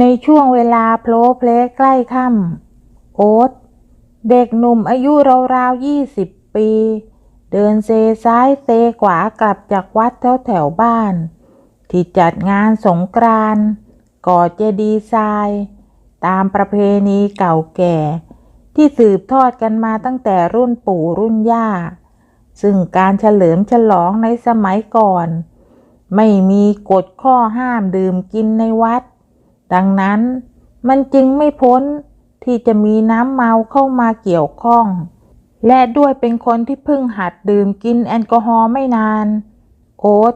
ในช่วงเวลาโพลเพลใกล้ค่ำโอ๊ตเด็กหนุ่มอายุราวๆยี่สิบปี เดินเซซ้ายเซขวากลับจากวัดแถวแถวๆบ้าน ที่จัดงานสงกรานต์ก่อเจดีย์ทราย ตามประเพณีเก่าแก่ ที่สืบทอดกันมาตั้งแต่รุ่นปู่รุ่นย่า ซึ่งการเฉลิมฉลองในสมัยก่อน ไม่มีกฎข้อห้ามดื่มกินในวัด ดังนั้นมันจึงไม่พ้นที่จะมีน้ำเมาเข้ามาเกี่ยวข้อง และด้วยเป็นคนที่เพิ่งหัดดื่มกินแอลกอฮอล์ไม่นาน โอ๊ต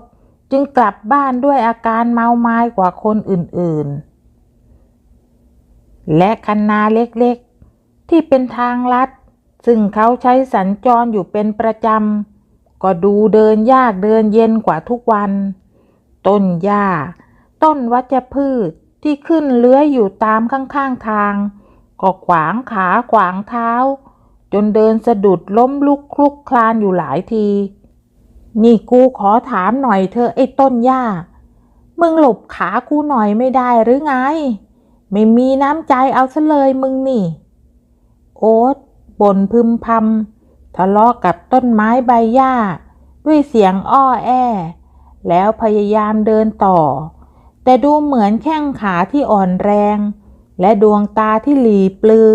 จึงกลับบ้านด้วยอาการเมาไม้กว่าคนอื่นๆ และคันนาเล็กๆ ที่เป็นทางลัด ซึ่งเขาใช้สัญจรอยู่เป็นประจำ ก็ดูเดินยากเดินเย็นกว่าทุกวัน ต้นหญ้า ต้นวัชพืช ที่ขึ้นเลื้อยอยู่ตามข้างๆทาง ก็ขวางขาขวางเท้า จนเดินสะดุดล้มลุกคลุกคลานอยู่หลายที นี่กูขอถามหน่อยเธอไอ้ต้นหญ้า มึงหลบขากูหน่อยไม่ได้หรือไง ไม่มีน้ำใจเอาซะเลยมึงนี่ โอ๊ตบ่นพึมพำทะเลาะกับต้นไม้ใบหญ้า ด้วยเสียงอ้อแอ แล้วพยายามเดินต่อ แต่ดูเหมือนแข้งขาที่อ่อนแรง และดวงตาที่หลีปลือ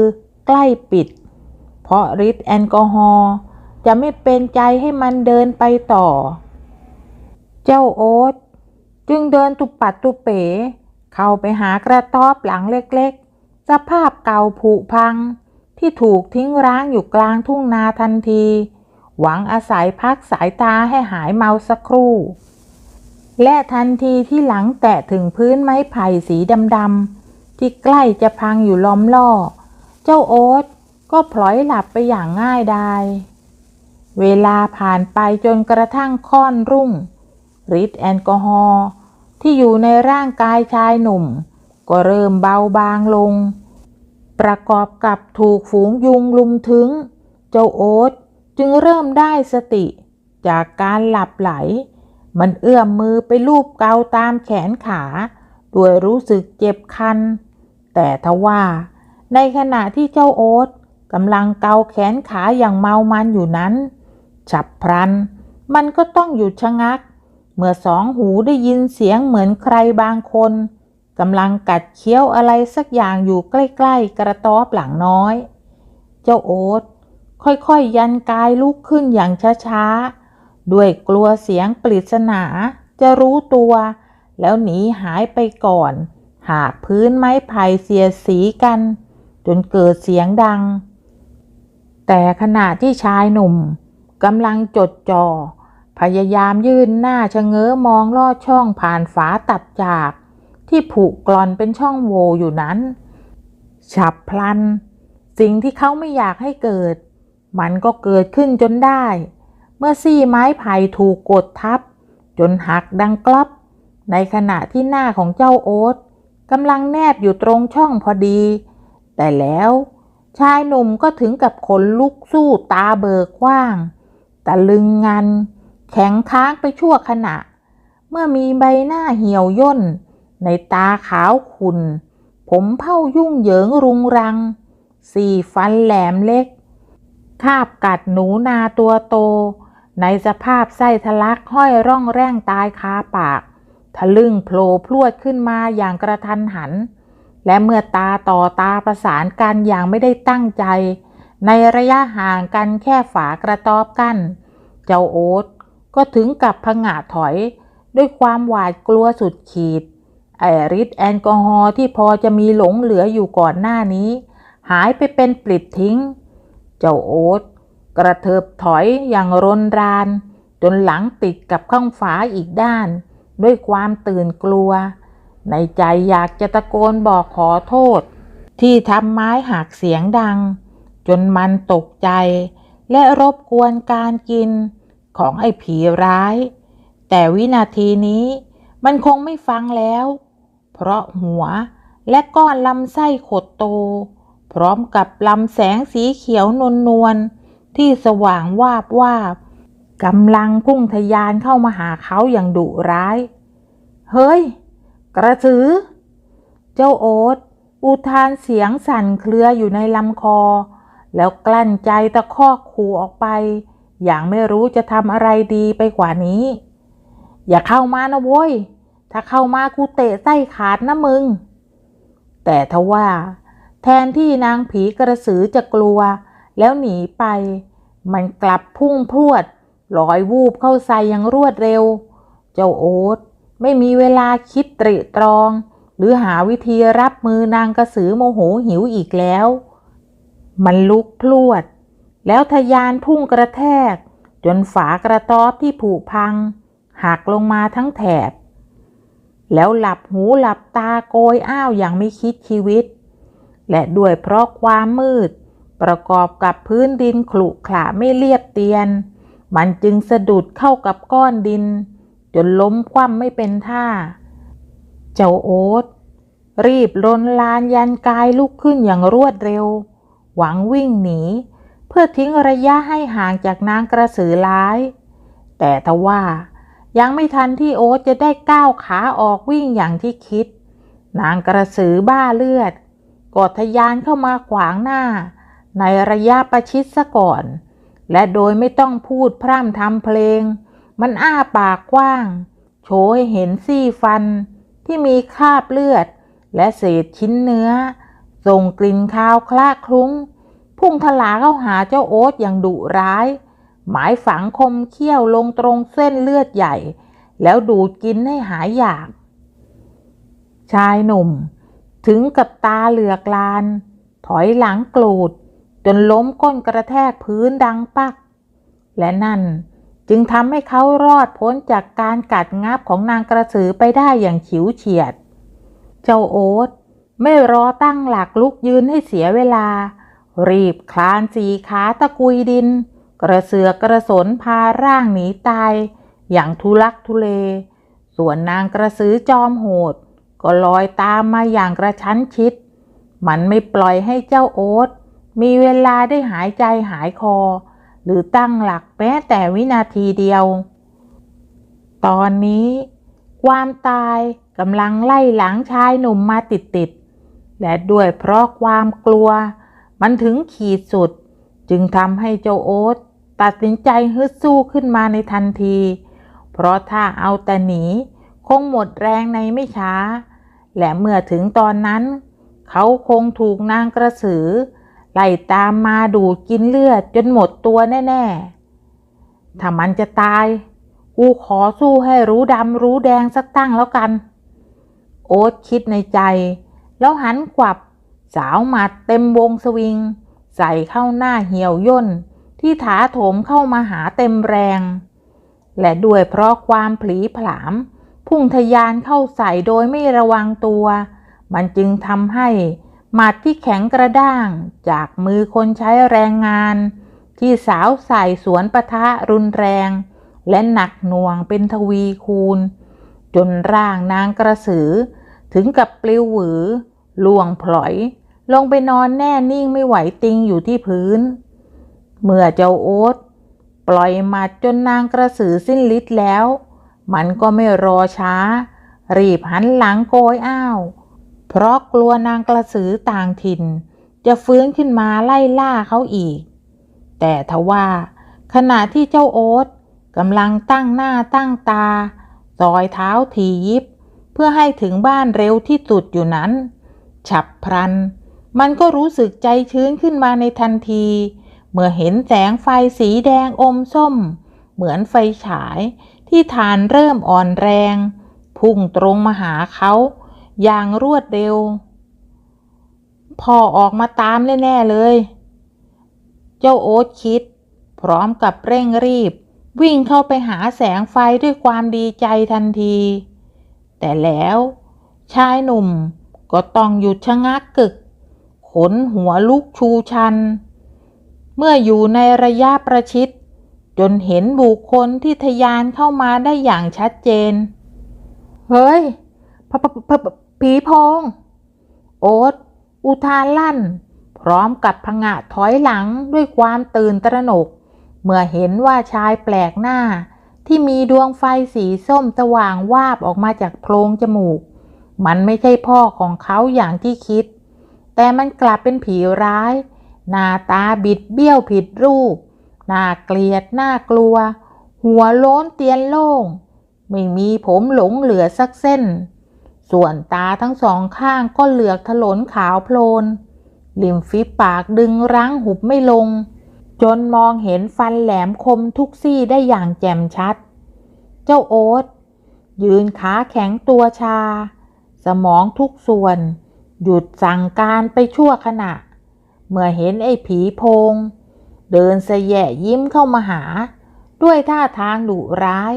ใกล้ปิด เพราะฤทธิ์แอลกอฮอล์จะไม่เป็นใจให้มันเดินไปต่อ เจ้าโอ๊ตจึงเดินตุปัดตุเป๋ เข้าไปหากระต๊อบหลังเล็กๆ สภาพเก่าผุพัง ที่ถูกทิ้งร้างอยู่กลางทุ่งนาทันที หวังอาศัยพักสายตาให้หายเมาสักครู่ และทันทีที่หลังแตะถึงพื้นไม้ไผ่สีดำๆที่ใกล้จะพังอยู่ล้อมล่อ เจ้าโอ๊ตก็พลอยหลับไปอย่างง่ายดาย เวลาผ่านไปจนกระทั่งค่อนรุ่งฤทธิ์แอลกอฮอล์ที่อยู่ในร่างกายชายหนุ่ม ก็เริ่มเบาบางลง ประกอบกับถูกฝูงยุงลุมถึง เจ้าโอ๊ตจึงเริ่มได้สติจากการหลับไหล มันเอื้อมมือไปลูบเกาตามแขนขา ด้วยรู้สึกเจ็บคัน แต่ทว่า ในขณะที่เจ้าโอ๊ตกำลังเกาแขนขาอย่างเมามันอยู่นั้น ฉับพลัน มันก็ต้องหยุดชะงัก เมื่อสองหูได้ยินเสียงเหมือนใครบางคนกำลังกัดเคี้ยวอะไรสักอย่างอยู่ใกล้ๆ กระต๊อบหลังน้อย เจ้าโอ๊ตค่อยๆยันกายลุกขึ้นอย่างช้าๆ ด้วยกลัวเสียงปริศนาจะรู้ตัว แล้วหนีหายไปก่อน หากพื้นไม้ไผ่เสียสีกัน จนเกิดเสียงดัง แต่ขณะที่ชายหนุ่มกำลังจดจ่อพยายามยื่นหน้าชะเง้อมองลอดช่องผ่านฝาตับจาก ที่ผุกร่อนเป็นช่องโหว่อยู่นั้น ฉับพลัน สิ่งที่เขาไม่อยากให้เกิด มันก็เกิดขึ้นจนได้ มื่อซี่ไม้ไผ่ถูกกดทับ จนหักดังกลับในขณะที่หน้าของเจ้าโอ๊ตกำลังแนบอยู่ตรงช่องพอดี แต่แล้วชายหนุ่มก็ถึงกับขนลุกสู้ตาเบิกกว้าง ตะลึงงัน แข็งค้างไปชั่วขณะ เมื่อมีใบหน้าเหี่ยวย่น ในตาขาวขุ่น ผมเผ้ายุ่งเหยิงรุงรัง สี่ฟันแหลมเล็ก คาบกัดหนูนาตัวโต ในสภาพไส้ทะลักห้อยร่องแร่งตายคาปาก ทะลึ่งโผล่พรวดขึ้นมาอย่างกระทันหัน และเมื่อตาต่อตาประสานกันอย่างไม่ได้ตั้งใจ ในระยะห่างกันแค่ฝากระต๊อบกันเจ้าโอ๊ตก็ถึงกับผงาถอย ด้วยความหวาดกลัวสุดขีด ไอริดแอลกอฮอล์ที่พอจะมีหลงเหลืออยู่ก่อนหน้านี้ หายไปเป็นปลิดทิ้ง เจ้าโอ๊ต กระเถิบถอยอย่างรนราน จนหลังติดกับข้างฝาอีกด้าน ด้วยความตื่นกลัว ในใจอยากจะตะโกนบอกขอโทษ ที่ทำไม้หักเสียงดัง จนมันตกใจ และรบกวนการกินของไอ้ผีร้าย แต่วินาทีนี้มันคงไม่ฟังแล้ว เพราะหัวและก้อนลำไส้ขดโต พร้อมกับลำแสงสีเขียวนวลนวลๆ ที่สว่างวาบวาบกำลังพุ่งทะยานเข้ามาหาเขาอย่างดุร้าย เฮ้ย กระสือ เจ้าโอ๊ตอุทานเสียงสั่นเครืออยู่ในลำคอ แล้วกลั้นใจตะคอกขู่ออกไป อย่างไม่รู้จะทำอะไรดีไปกว่านี้ อย่าเข้ามานะโว้ย ถ้าเข้ามากูเตะไส้ขาดนะมึง แต่ทว่า แทนที่นางผีกระสือจะกลัว แล้วหนีไป มันกลับพุ่งพรวดลอยวูบเข้าใส่อย่างรวดเร็ว เจ้าโอ๊ตไม่มีเวลาคิดตริตรอง หรือหาวิธีรับมือนางกระสือโมโหหิวอีกแล้ว มันลุกพลวด แล้วทะยานพุ่งกระแทก จนฝากระต๊อบที่ผุพัง หักลงมาทั้งแถบ แล้วหลับหูหลับตาโกยอ้าวอย่างไม่คิดชีวิต และด้วยเพราะความมืด ประกอบกับพื้นดินขรุขระไม่เรียบเตียน มันจึงสะดุดเข้ากับก้อนดิน จนล้มคว่ำไม่เป็นท่า เจ้าโอ๊ตรีบลนลานยันกายลุกขึ้นอย่างรวดเร็ว หวังวิ่งหนี เพื่อทิ้งระยะให้ห่างจากนางกระสือร้าย แต่ทว่ายังไม่ทันที่โอ๊ตจะได้ก้าวขาออกวิ่งอย่างที่คิด นางกระสือบ้าเลือด กอดทะยานเข้ามาขวางหน้า ในระยะประชิดซะก่อน และโดยไม่ต้องพูดพร่ำทำเพลง มันอ้าปากกว้าง โชว์ให้เห็นซี่ฟัน ที่มีคราบเลือด และเศษชิ้นเนื้อ ส่งกลิ่นคาวคละคลุ้ง พุ่งทลาเข้าหาเจ้าโอ๊ตอย่างดุร้าย หมายฝังคมเขี้ยวลงตรงเส้นเลือดใหญ่ แล้วดูดกินให้หายอยาก ชายหนุ่ม ถึงกับตาเหลือกลาน ถอยหลังกรูด จนล้มก้นกระแทกพื้นดังปัก และนั่นจึงทำให้เขารอดพ้นจากการกัดงับของนางกระสือไปได้อย่างฉิวเฉียด เจ้าโอ๊ตไม่รอตั้งหลักลุกยืนให้เสียเวลา รีบคลานสีขาตะกุยดิน กระเสือกกระสนพาร่างหนีตาย อย่างทุลักทุเล ส่วนนางกระสือจอมโหด ก็ลอยตามมาอย่างกระชั้นชิด มันไม่ปล่อยให้เจ้าโอ๊ต มีเวลาได้หายใจหายคอ หรือตั้งหลักแม้แต่วินาทีเดียว ตอนนี้ ความตายกำลังไล่หลังชายหนุ่มมาติดๆและด้วยเพราะความกลัว มันถึงขีดสุด จึงทำให้เจ้าโอ๊ตตัดสินใจฮึดสู้ขึ้นมาในทันที เพราะถ้าเอาแต่หนี คงหมดแรงในไม่ช้า และเมื่อถึงตอนนั้น เขาคงถูกนางกระสือ ไล่ตามมาดูดกินเลือดจนหมดตัวแน่ ๆ ถ้ามันจะตาย กูขอสู้ให้รู้ดำรู้แดงสักตั้งแล้วกัน โอ๊ตคิดในใจ แล้วหันกวับ สาวหมัดเต็มวงสวิง ใส่เข้าหน้าเหี่ยวย่น ที่ถาโถมเข้ามาหาเต็มแรง และด้วยเพราะความผลีผลาม พุ่งทะยานเข้าใส่โดยไม่ระวังตัว มันจึงทำให้ หมัดที่แข็งกระด้าง จากมือคนใช้แรงงาน ที่สาวใส่สวนปะทะรุนแรง และหนักหน่วงเป็นทวีคูณ จนร่างนางกระสือ ถึงกับปลิวหวือล่วงพลอย ลงไปนอนแน่นิ่งไม่ไหวติงอยู่ที่พื้น เมื่อเจ้าโอ๊ตปล่อยหมัดจนนางกระสือสิ้นฤทธิ์แล้ว มันก็ไม่รอช้า รีบหันหลังโกยอ้าว เพราะกลัวนางกระสือต่างถิ่น จะฟื้นขึ้นมาไล่ล่าเขาอีก แต่ทว่าขณะที่เจ้าโอ๊ตกำลังตั้งหน้าตั้งตาซอยเท้าทียิบ เพื่อให้ถึงบ้านเร็วที่สุดอยู่นั้น ฉับพลัน มันก็รู้สึกใจชื้นขึ้นมาในทันที เมื่อเห็นแสงไฟสีแดงอมส้ม เหมือนไฟฉายที่ฐานเริ่มอ่อนแรง พุ่งตรงมาหาเขา อย่างรวดเร็ว พ่อออกมาตามแน่ๆเลย เจ้าโอ๊ตคิด พร้อมกับเร่งรีบ วิ่งเข้าไปหาแสงไฟด้วยความดีใจทันที แต่แล้วชายหนุ่มก็ต้องหยุดชะงักกึก ขนหัวลุกชูชัน เมื่ออยู่ในระยะประชิด จนเห็นบุคคลที่ทะยานเข้ามาได้อย่างชัดเจน เฮ้ยพพพ ผีโพง โอ๊ตอุทานลั่น พร้อมกับพงะถอยหลังด้วยความตื่นตระหนก เมื่อเห็นว่าชายแปลกหน้า ที่มีดวงไฟสีส้มสว่างวาบออกมาจากโพรงจมูก มันไม่ใช่พ่อของเขาอย่างที่คิด แต่มันกลับเป็นผีร้าย หน้าตาบิดเบี้ยวผิดรูป หน่าเกลียดหน่ากลัว หัวโล้นเตียนโล่ง ไม่มีผมหลงเหลือสักเส้น ส่วนตาทั้งสองข้างก็เหลือกถลนขาวโพลนริมฝีปากดึงรั้งหุบไม่ลง จนมองเห็นฟันแหลมคมทุกซี่ได้อย่างแจ่มชัด เจ้าโอ๊ตยืนขาแข็งตัวชา สมองทุกส่วน หยุดสั่งการไปชั่วขณะ เมื่อเห็นไอ้ผีโพง เดินเสยะยิ้มเข้ามาหา ด้วยท่าทางดุร้าย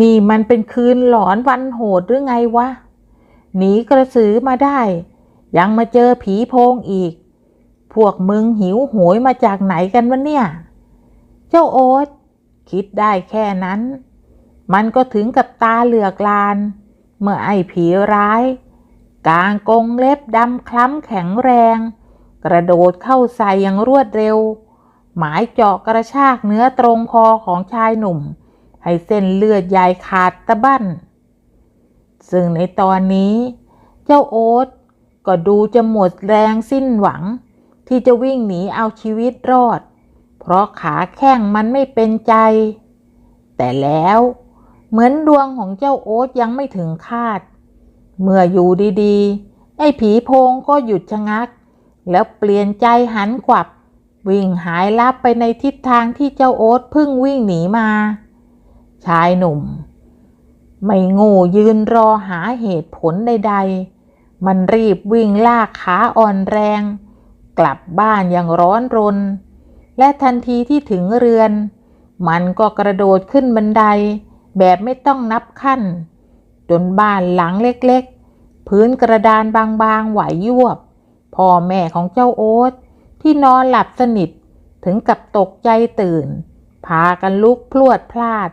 นี่มันเป็นคืนหลอนวันโหดหรือไงวะ หนีกระสือมาได้ ยังมาเจอผีโพงอีก พวกมึงหิวโหยมาจากไหนกันวะเนี่ย เจ้าโอ๊ตคิดได้แค่นั้น มันก็ถึงกับตาเหลือกลาน เมื่อไอ้ผีร้าย กางกงเล็บดำคล้ำแข็งแรง กระโดดเข้าใส่อย่างรวดเร็ว หมายเจาะกระชากเนื้อตรงคอของชายหนุ่ม ให้เส้นเลือดใหญ่ขาดตะบั้น ซึ่งในตอนนี้ เจ้าโอ๊ตก็ดูจะหมดแรงสิ้นหวัง ที่จะวิ่งหนีเอาชีวิตรอด เพราะขาแข้งมันไม่เป็นใจ แต่แล้วเหมือนดวงของเจ้าโอ๊ตยังไม่ถึงคาด เมื่ออยู่ดีๆ ไอ้ผีโพงก็หยุดชะงัก แล้วเปลี่ยนใจหันกวับ วิ่งหายลับไปในทิศทางที่เจ้าโอ๊ตเพิ่งวิ่งหนีมา ชายหนุ่ม ไม่ง่ยืนรอหาเหตุผลใด ๆ มันรีบวิ่งลากขาอ่อนแรง กลับบ้านอย่างร้อนรน และทันทีที่ถึงเรือน มันก็กระโดดขึ้นบันได แบบไม่ต้องนับขั้น จนบ้านหลังเล็กๆ พื้นกระดานบางๆ ไหวยวบ พ่อแม่ของเจ้าโอ๊ตที่นอนหลับสนิทถึงกับตกใจตื่น พากันลุกพลวดพลาด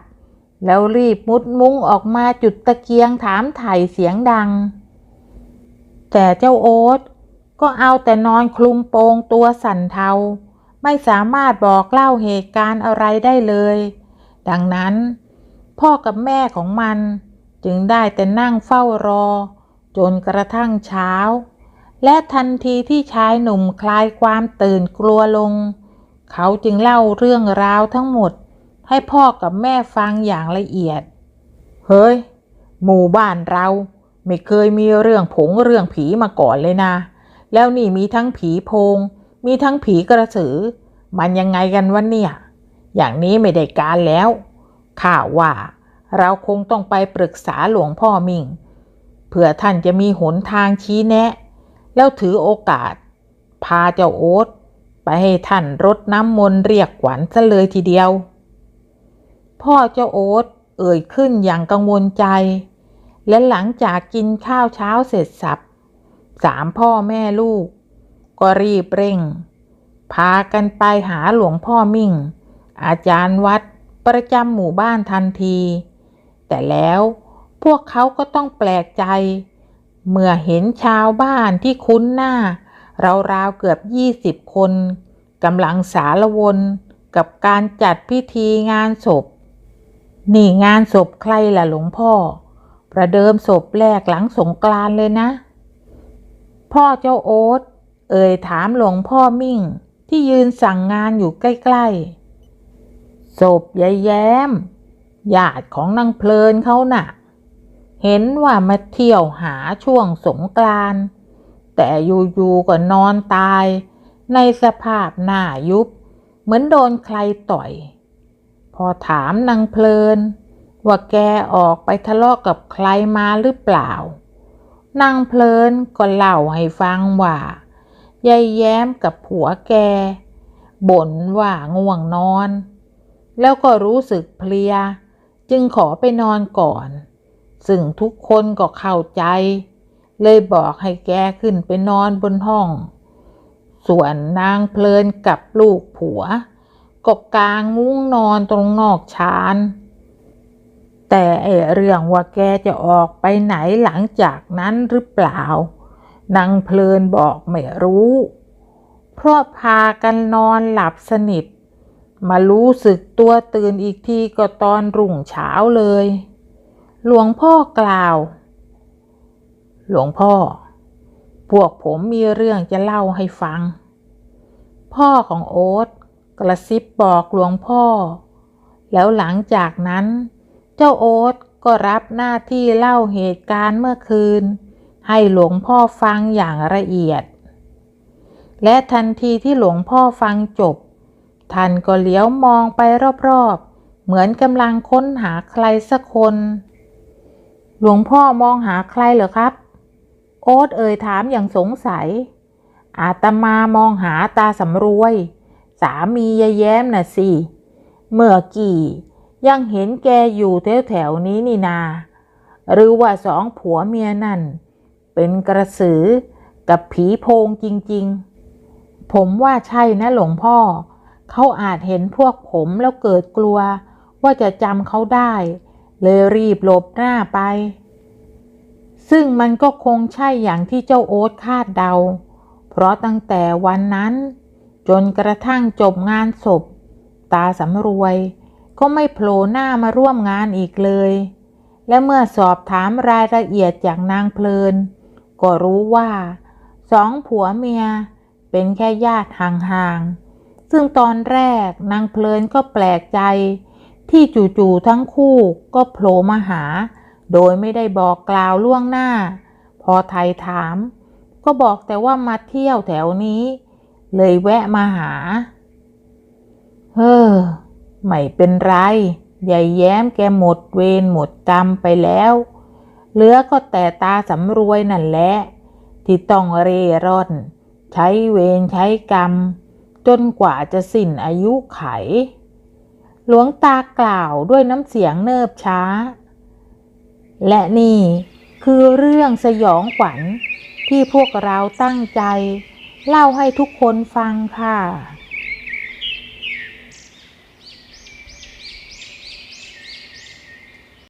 แล้วรีบมุดมุ้งออกมาจุดตะเกียงถามไถ่เสียงดัง แต่เจ้าโอ๊ตก็เอาแต่นอนคลุมโปงตัวสั่นเทา ไม่สามารถบอกเล่าเหตุการณ์อะไรได้เลย ดังนั้น พ่อกับแม่ของมันจึงได้แต่นั่งเฝ้ารอ จนกระทั่งเช้า และทันทีที่ชายหนุ่มคลายความตื่นกลัวลง เขาจึงเล่าเรื่องราวทั้งหมด ให้พ่อกับแม่ฟังอย่างละเอียด เฮ้ย หมู่บ้านเรา ไม่เคยมีเรื่องผงเรื่องผีมาก่อนเลยนะ แล้วนี่มีทั้งผีโพง มีทั้งผีกระสือ มันยังไงกันวะเนี่ย อย่างนี้ไม่ได้การแล้วข้าว่าเราคงต้องไปปรึกษาหลวงพ่อมิ่งเพื่อท่านจะมีหนทางชี้แนะ แล้วถือโอกาส พาเจ้าโอ๊ตไปให้ท่านรดน้ำมนต์เรียกขวัญซะเลยทีเดียว พ่อเจ้าโอ๊ตเอ่ยขึ้นอย่างกังวลใจ และหลังจากกินข้าวเช้าเสร็จสับสามพ่อแม่ลูก ก็รีบเร่ง พากันไปหาหลวงพ่อมิ่ง อาจารย์วัดประจำหมู่บ้านทันที แต่แล้วพวกเขาก็ต้องแปลกใจ เมื่อเห็นชาวบ้านที่คุ้นหน้า ราวๆเกือบยี่สิบคนกำลังสารวนกับการจัดพิธีงานศพ นี่งานศพใครล่ะหลวงพ่อ ประเดิมศพแรกหลังสงกรานเลยนะ พ่อเจ้าโอ๊ตเอ่ยถามหลวงพ่อมิ่ง ที่ยืนสั่งงานอยู่ใกล้ๆศพยายแย้มญาติของนางเพลินเขาน่ะ เห็นว่ามาเที่ยวหาช่วงสงกรานแต่อยู่ๆก็นอนตาย ในสภาพหน้ายุบ เหมือนโดนใครต่อย พอถามนางเพลิน ว่าแกออกไปทะเลาะกับใครมาหรือเปล่านางเพลินก็เล่าให้ฟังว่ายายแย้มกับผัวแกบ่นว่าง่วงนอน แล้วก็รู้สึกเพลีย จึงขอไปนอนก่อน ซึ่งทุกคนก็เข้าใจ เลยบอกให้แกขึ้นไปนอนบนห้อง ส่วนนางเพลินกับลูกผัว ก็กลางมุ้งนอนตรงนอกชานแต่ไอเรื่องว่าแกจะออกไปไหนหลังจากนั้นหรือเปล่านางเพลินบอกไม่รู้ เพราะพากันนอนหลับสนิท มารู้สึกตัวตื่นอีกทีก็ตอนรุ่งเช้าเลย หลวงพ่อกล่าว หลวงพ่อ พวกผมมีเรื่องจะเล่าให้ฟัง พ่อของโอ๊ต กระซิบบอกหลวงพ่อ แล้วหลังจากนั้น เจ้าโอ๊ตก็รับหน้าที่เล่าเหตุการณ์เมื่อคืน ให้หลวงพ่อฟังอย่างละเอียด และทันทีที่หลวงพ่อฟังจบ ท่านก็เลี้ยวมองไปรอบๆ เหมือนกำลังค้นหาใครสักคน หลวงพ่อมองหาใครเหรอครับ โอ๊ตเอ่ยถามอย่างสงสัย อาตมามองหาตาสำรวย สามียายแย้มน่ะสิ เมื่อกี่ยังเห็นแกอยู่แถวแถวๆนี้นี่นา หรือว่าสองผัวเมียนั่น เป็นกระสือกับผีโพงจริง ๆ ผมว่าใช่นะหลวงพ่อ เขาอาจเห็นพวกผมแล้วเกิดกลัว ว่าจะจำเขาได้ เลยรีบหลบหน้าไป ซึ่งมันก็คงใช่อย่างที่เจ้าโอ๊ตคาดเดา เพราะตั้งแต่วันนั้น จนกระทั่งจบงานศพ ตาสำรวย ก็ไม่โผล่หน้ามาร่วมงานอีกเลย และเมื่อสอบถามรายละเอียดจากนางเพลิน ก็รู้ว่าสองผัวเมียเป็นแค่ญาติห่างๆ ซึ่งตอนแรกนางเพลินก็แปลกใจ ที่จู่ๆทั้งคู่ก็โผล่มาหา โดยไม่ได้บอกกล่าวล่วงหน้า พอไทยถาม ก็บอกแต่ว่ามาเที่ยวแถวนี้ เลยแวะมาหา เฮ้อ ไม่เป็นไรยายแย้มแกหมดเวรหมดกรรมไปแล้ว เหลือก็แต่ตาสำรวยนั่นแหละ ที่ต้องเร่ร่อน ใช้เวรใช้กรรม จนกว่าจะสิ้นอายุไข หลวงตากล่าวด้วยน้ำเสียงเนิบช้า และนี่คือเรื่องสยองขวัญที่พวกเราตั้งใจ เล่าให้ทุกคนฟังค่ะ